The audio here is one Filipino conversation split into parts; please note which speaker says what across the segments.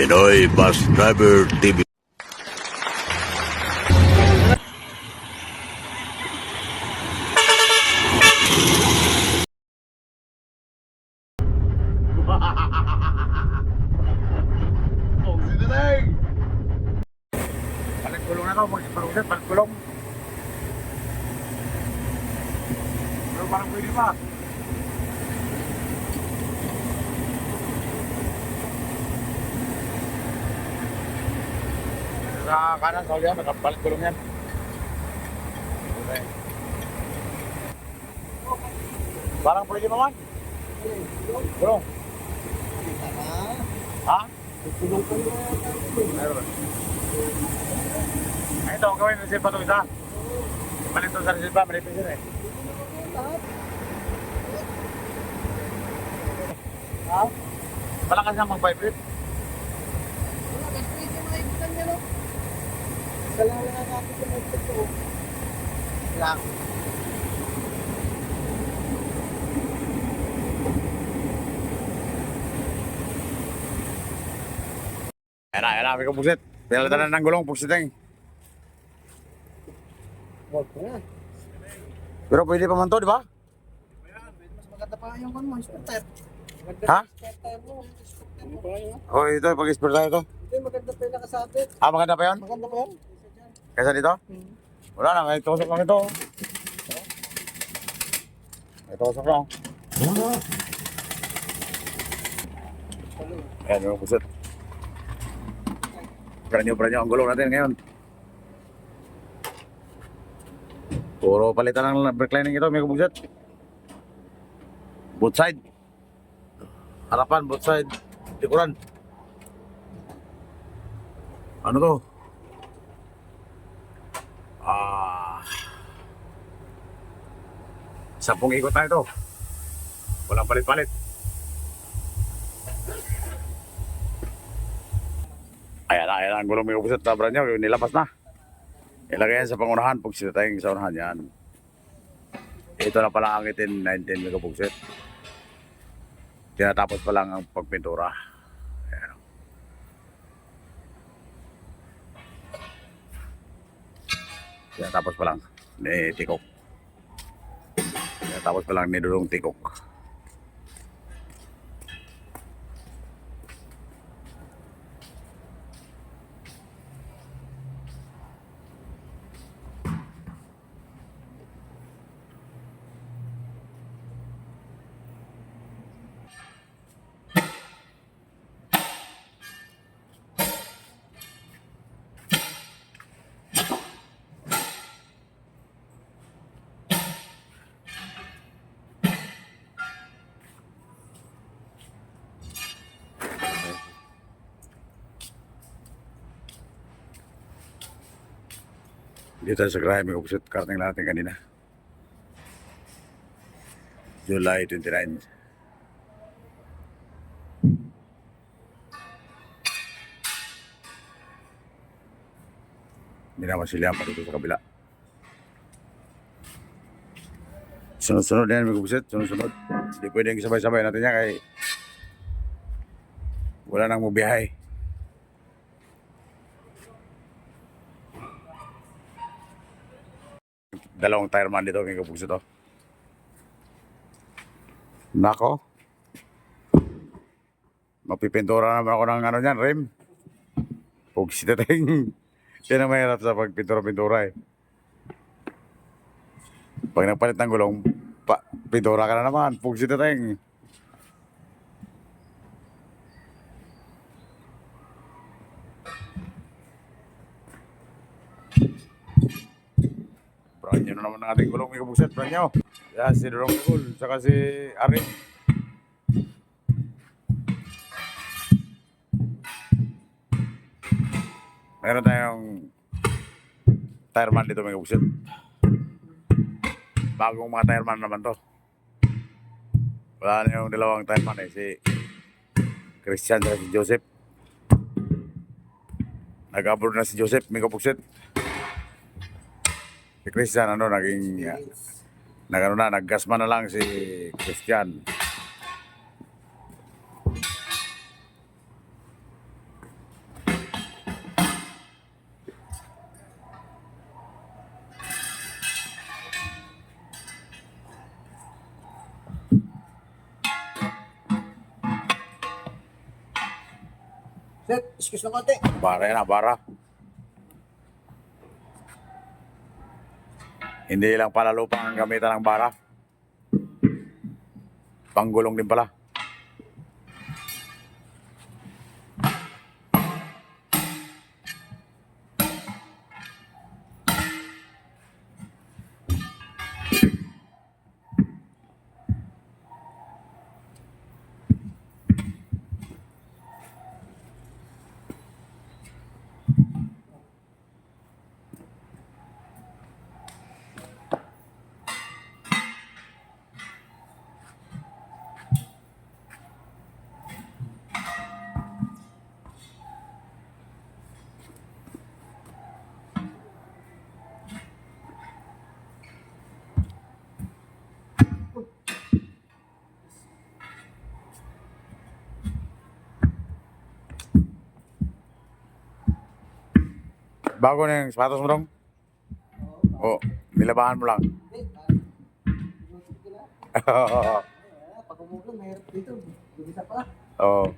Speaker 1: Pinoy Bus Driver TV.
Speaker 2: Sa kanan, sa ulihan, nakabalik kulong yan. Okay. Parang pwede naman. Kulong. Ha? Meron. Ay, ito, gawin ng silpa itong isa. Malit ito sa silpa, malit ito eh. Ha? Malakas na mag-vibrate.
Speaker 3: Lang.
Speaker 2: Ayan na, ayan na, may kapugsit. Pinalitan na ng gulong, pugsiting.
Speaker 3: Huwag ko na.
Speaker 2: Pero pwede pa man to, di ba?
Speaker 3: Mas maganda pa yung kan mo, inspector. Maganda
Speaker 2: Ha?
Speaker 3: yung inspector mo. Mo.
Speaker 2: O, oh, ito, pag-expert tayo to.
Speaker 3: Hindi, maganda pa yung nakasabit.
Speaker 2: Ah, maganda pa yun?
Speaker 3: Maganda pa yan.
Speaker 2: Kaysa dito?
Speaker 3: Hmm.
Speaker 2: Wala na, may tusok lang ito. May tusok lang. Ayan yung pusit. Pranyo ang gulong natin ngayon. Puro palitan ng brake lining ito, may kubusit. Both side. Harapan, both side. Likuran. Ano to? Ah. Sampung ikot na ito. Walang palit-palit. Ayan na, ayan ang gulong may upusat sa brand nyo. Nilabas na. Ilagay yan sa pangunahan. Pag sila tayong sa unahan yan. Ito na pala ang itin 19 megapugsit. Tinatapos pa lang ang pagpintura. Ayan. Tinatapos pa lang ni Tikok. Tinatapos pa lang ni Dudong Tikok. Dito sa Grahe, may upusot karting natin kanina. July 29. Hindi naman sila pa dito sa kabila. Sunod-sunod yan, may upusot. Sunod-sunod. Hindi pwedeng sabay-sabay natin yan kay wala nang mubiyahe. Dalawang tire man dito may kapugso to. Nako. Mapipintura naman ako ng ano niyan, rim. Pugsi na tayong. Yan ang mahirap sa pagpintura-pintura eh. Pag nagpalit ng gulong, pa, pintura ka na naman. Pugsi na tayong. Na naman ang ating gulong may kabugset, brand new. Yan, si Dorong Cool, saka si Arin. Meron tayong tireman dito may kabugset. Bagong mga tireman naman to. Wala na yung dalawang tireman eh, si Christian at si Joseph. Nag-abroad na si Joseph, may kabugset si Christian ano naging uh, nagano na naggasman na lang si Christian
Speaker 3: Excuse me, Conte.
Speaker 2: Bara yan, ah, bara. Hindi lang pala lupang ang gamitan ng bara. Panggulong din pala. Bago na yung sapatos mo dong? Oo, nilabahan mo lang.
Speaker 3: Ah, pag umulan, mahirap dito. Bumisa pa.
Speaker 2: Oo.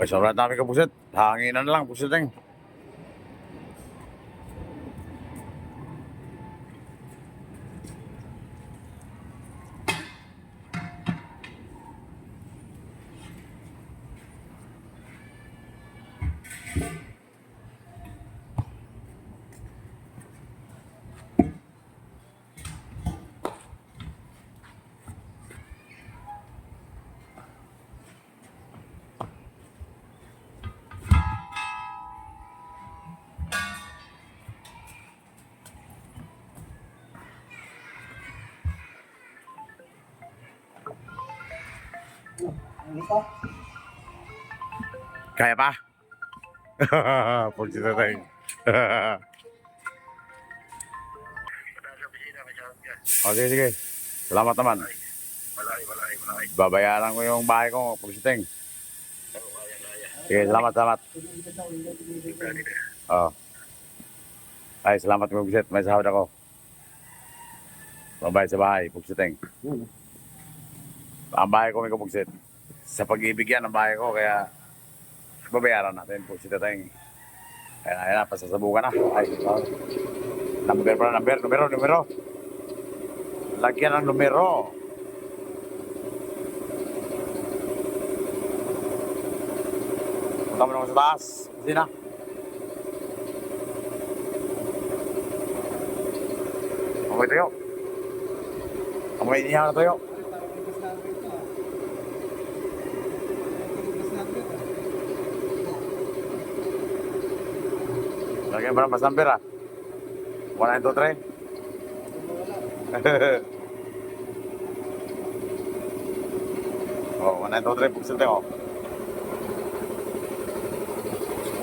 Speaker 2: Okay, sobrang dami ka pusit. Hanginan lang, pusiting.
Speaker 3: Pa.
Speaker 2: Kaya pa? Pusiting. o, sige, sige. Salamat naman. Babayaran ko yung bahay ko, pusiting. Sige, salamat, salamat. Oo. Ay, salamat mo, Pusit. May sahod ako. Babay sa bahay, Pusiting. Ang bahay ko may kupugsit. Sa pag-ibig ang bahay ko, kaya babayaran natin po si Tateng. Kaya ayun na, pasasabukan na. Ay, oh. number pala, number, numero, numero. Lagyan ng numero. Punta mo naman sa taas. Hindi na. Amoy tayo. Amoy niya na tayo. Lagyan pa ng mas number ah. 1, 2, 3. oh, 1, 2, 3. Pagsil tayo.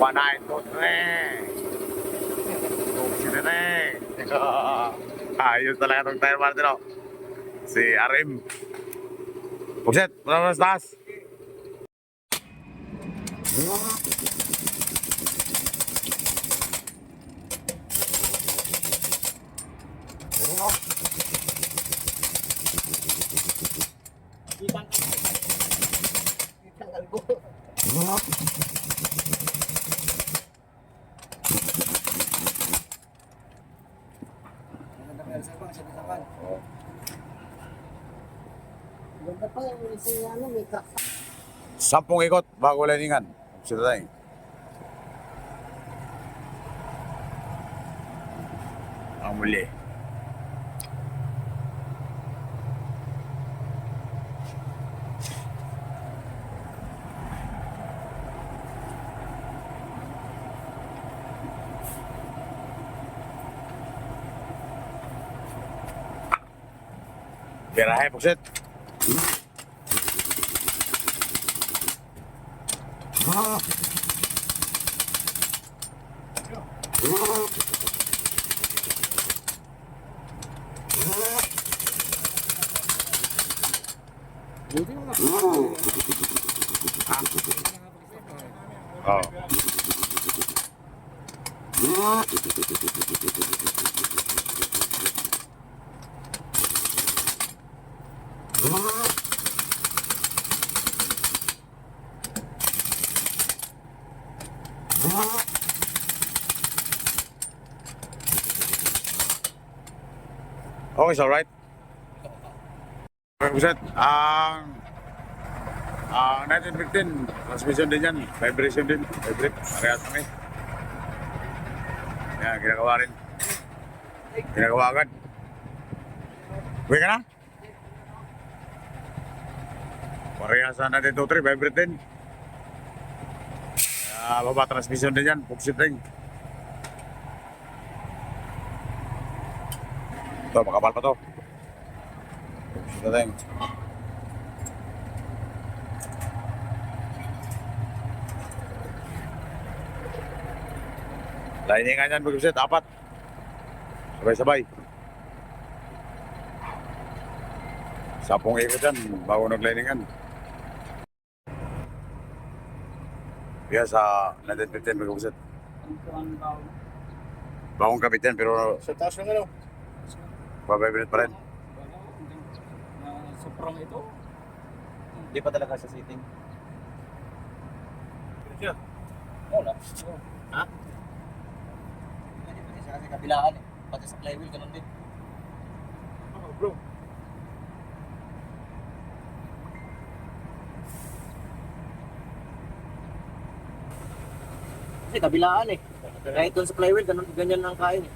Speaker 2: 1, 2, 3. Pagsil tayo. Ayos talaga itong tire Martin oh. Si Arim. Pagsit, muna sa taas.
Speaker 3: Tanggal ko. Maganda meron sa
Speaker 4: ano, may ka.
Speaker 2: Sampung ikot bago liningan. Sila tayo. Ang muli. Birahe, puksit. Oh. Okay, so right. Okay, Buset, ang ang 1915, transmission din yan, vibration din, vibrate, parehas kami. Yan, ginagawa rin. Ginagawa agad. Uwi ka na? Parehas 1923, vibrate din. Baba transmission din yan, puksit din. Ito, makapal pa. Puksit na din. Liningan yan, mag-set, apat. Sabay-sabay. Sapong ikot yan, bago nag-liningan. Kaya sa 1915 mag-set. Bagong kapit yan, pero
Speaker 3: Sa taas ng ano?
Speaker 2: pabibilit pa rin.
Speaker 5: Sobrang ito.
Speaker 3: Hindi pa talaga sa sitting.
Speaker 5: Wala.
Speaker 3: Ha? Hindi pa siya kasi kabilaan eh. Pati sa flywheel, ganun din.
Speaker 5: Oh, bro.
Speaker 3: Kasi kabilaan eh. Kahit doon sa flywheel, ganun, ganyan ang kain eh.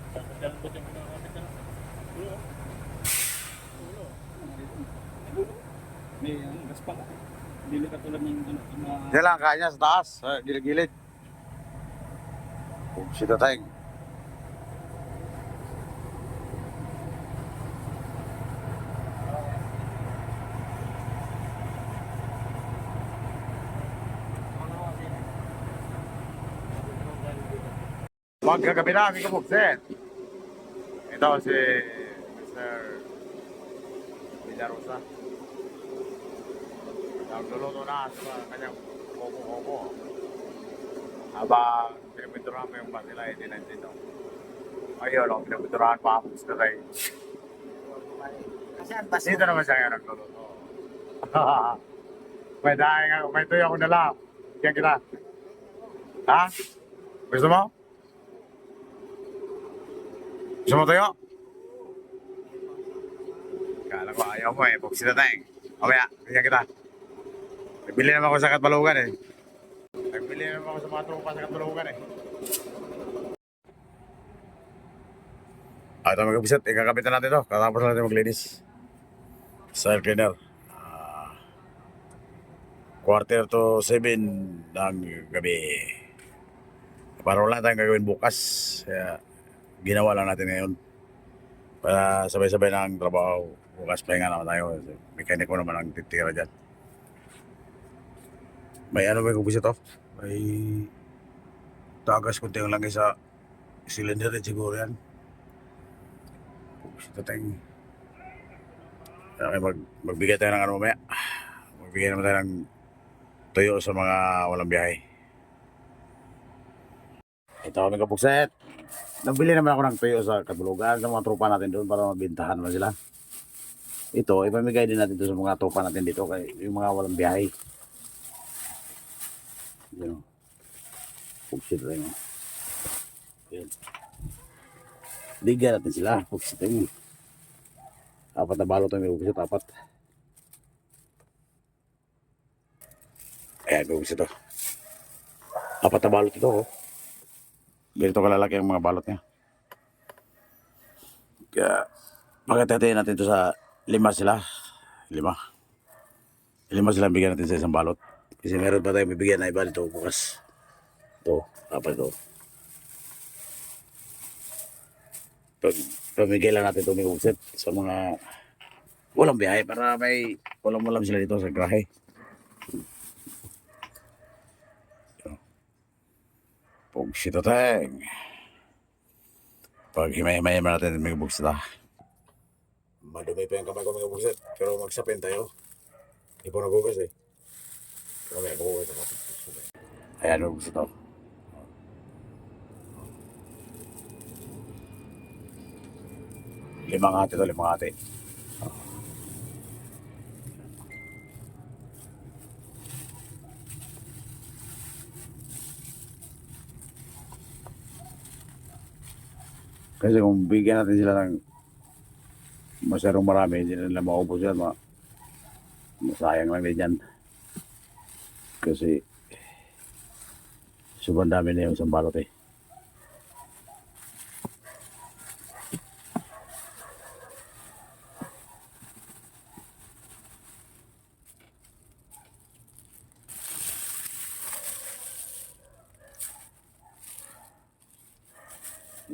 Speaker 5: May ano, gas. Hindi katulad ng ano, mga...
Speaker 2: Yan lang, kaya niya sa taas, sa gilid-gilid. Puksit na tayo. Magkagabi na, aming kabuksin. Ito si Mr. Villarosa. Nagluluto na sa kanyang kobo-kobo. Habang pinapinturahan mo yung bus nila, hindi na dito. Ayun, oh, pinapinturahan pa ako sa tayo.
Speaker 3: Ang
Speaker 2: Dito naman siya ngayon nagluluto. may dahil nga, may tuyo ako nila. Kaya kita. Ha? Gusto mo? Gusto mo tuyo? Kala ko ayaw mo eh. Buksin na tayo. Mamaya, kaya kita. Nagbili naman ako sa Katbalugan eh. Nagbili naman ako sa mga tropa sa Katbalugan eh. Ito mag-upisat. Ikakabit na natin ito. Katapos na natin maglinis. Style cleaner. Ah, quarter to seven ng gabi. Para wala tayong gagawin bukas. Kaya ginawa lang natin ngayon. Para sabay-sabay na ang trabaho. Bukas pahinga naman tayo. Mechanic mo naman ang titira dyan. May ano may kumpisa to? May tagas kunti ang langis sa cylinder din siguro yan. Kumpisa tayong Okay, mag, magbigay tayo ng ano mamaya. Magbigay naman tayo ng tuyo sa mga walang biyahe. Ito kami kapugset. Nabili naman ako ng tuyo sa katulugan sa mga tropa natin doon para mabintahan naman sila. Ito, ipamigay din natin sa mga tropa natin dito kay yung mga walang biyahe. Yan. Pugsit rin. Yan. Bigyan natin sila. Pugsit rin. Apat na balot ang may pugsit. Apat. Ayan, bubuksit ito. Apat na balot ito, oh. Ganito kalalaki ang mga balot niya. Kaya, magkatatayin natin ito sa lima sila. Lima. Lima sila bigyan natin sa isang balot. Kasi meron pa tayong bibigyan na iba dito bukas. Ito, apat ito. Pag, pamigay lang natin ito may buksit sa mga walang biyahe para may walang-walang sila dito sa grahe. Buksit ito, teng. Pag himay-himay natin may buksit ah. Madumi pa yung kamay ko may buksit. Pero magsapin tayo. Hindi po nagugas eh. Pero may nagugas ako. Ayan, buksit ako. Limang ate to, limang ate. Kasi kung bigyan natin sila ng masyadong marami, hindi na nila maubos yan. Ma masayang lang din yan. Kasi sobrang dami na yung isang balot eh.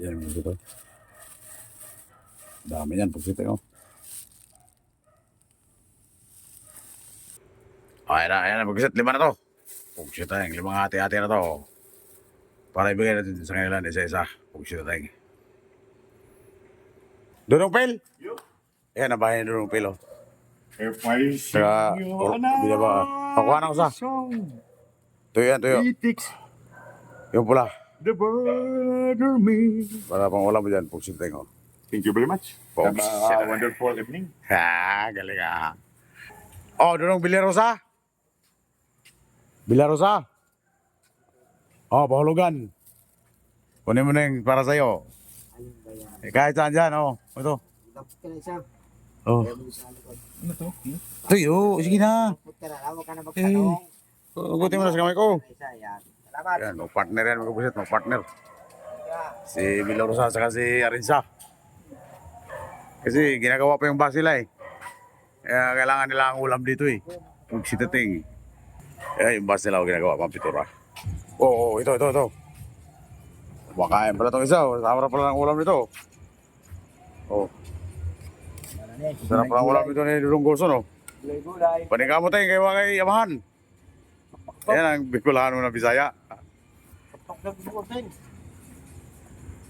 Speaker 2: Yan mo dito. Dami yan, pagkita ko. Ayan na, ayan na, pagkita. Lima na to. Pagkita yung limang ate-ate na to. Para ibigay natin sa kanila isa-isa. Pagkita tayo. Dunong Pel! Ayan, nabahay ni Dunong Pel, oh. Saka,
Speaker 5: you
Speaker 2: oh,
Speaker 5: on
Speaker 2: bila ba? Pakuha na ko sa. Tuyo yan, tuyo.
Speaker 5: it takes
Speaker 2: Yung pula.
Speaker 5: the brother me.
Speaker 2: Para pang ulam mo dyan, pagkita tayo.
Speaker 5: Thank you very much.
Speaker 2: Oh,
Speaker 5: Have
Speaker 2: shit.
Speaker 5: a wonderful evening.
Speaker 2: Ha, galing ah. Oh, Dunong Bilarosa. Bilarosa. Oh, pahulugan. Kunin mo na yung para sa'yo. Eh, kahit saan dyan, oh. Ito.
Speaker 3: Dapat ka na isa.
Speaker 2: Oh.
Speaker 3: Kaya mo sa likod.
Speaker 5: Ano to?
Speaker 2: Tuyo, sige na.
Speaker 3: Dapat ka na. Alam ka na magtanong.
Speaker 2: Ugutin mo na sa kamay ko.
Speaker 3: Isa, yan. Salamat.
Speaker 2: Yan, mag-partner yan, mag-ubusit, mag-partner.
Speaker 3: Yeah.
Speaker 2: Si Bilarosa saka si Arinsa. Kasi ginagawa pa yung bus nila eh. Kaya kailangan nila ang ulam dito eh. Kung sitating. Eh, yung bus nila ginagawa, pampitura. Oo, oh, ito, ito, ito. Kumakain pala itong isa. oh. Sarap pala ng ulam nito. Oh, sarap pala ng ulam nito ni Dudong Golson, oh.
Speaker 3: Gulay-gulay.
Speaker 2: Paningkamo tayo kay Wakay Yamahan. Ayan ang Bicolahan mo na Bisaya.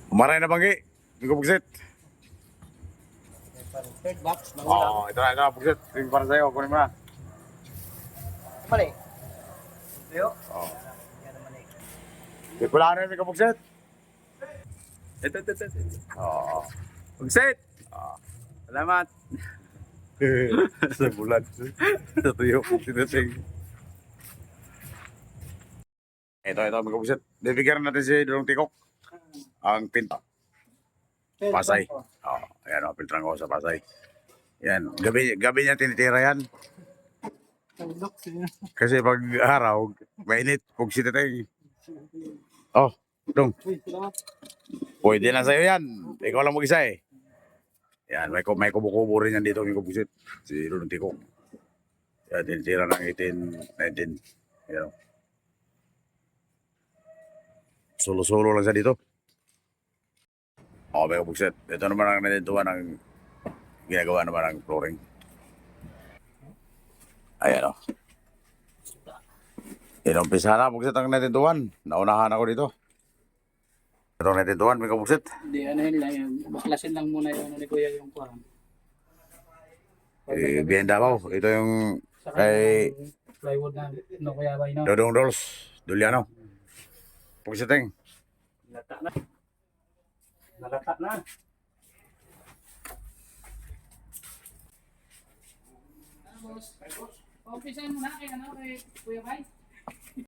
Speaker 2: Umaray na banggi. Hindi ko bugsit.
Speaker 3: Third box.
Speaker 2: Oo,
Speaker 3: Mangulang.
Speaker 2: oh, ito na, ito na, bugsit. Ito para sa'yo, kunin mo na.
Speaker 3: Mali. Leo.
Speaker 2: Oo.
Speaker 3: Yan.
Speaker 2: Bicolahan na yung bugsit.
Speaker 5: Ito, ito, ito. ito.
Speaker 2: Oo.
Speaker 5: Magset! Salamat.
Speaker 2: sa bulan. sa tuyo. Tinating. Ito, ito, mga bugsit. Bibigyan natin si Dudong Tikok. Ang pinta. Pasay. Oo, ayan o, piltrang ko sa Pasay. Yan, gabi, gabi niya tinitira yan. Kasi pag araw, mainit, pag sititay. Oh, dong. Pwede na sa'yo yan. Ikaw lang mag-isa eh. Yan, may, may kubo-kubo rin yan dito, may kubusit. Si Rudong Tikok. Yan, tinitira ng 18, 19. Yan. Solo-solo lang siya dito. Oo, may kubusit. Ito naman ang natintuan ng ginagawa naman ng flooring. Ayan o. Inumpisa na, buksit ang natintuan. Naunahan ako dito. Ito ang natintuan, may kabuksit.
Speaker 5: Hindi, ano yun lang yun. Baklasin lang muna yung ano ni Kuya yung kuhan.
Speaker 2: Eh, bien Davao. Ito yung kay
Speaker 5: plywood na no Kuya Bay no.
Speaker 2: Dodong Rolls. Duliano. Buksiting.
Speaker 5: Nalata na. Nalata na. Umpisahan mo na kay ano kay Kuya Bay.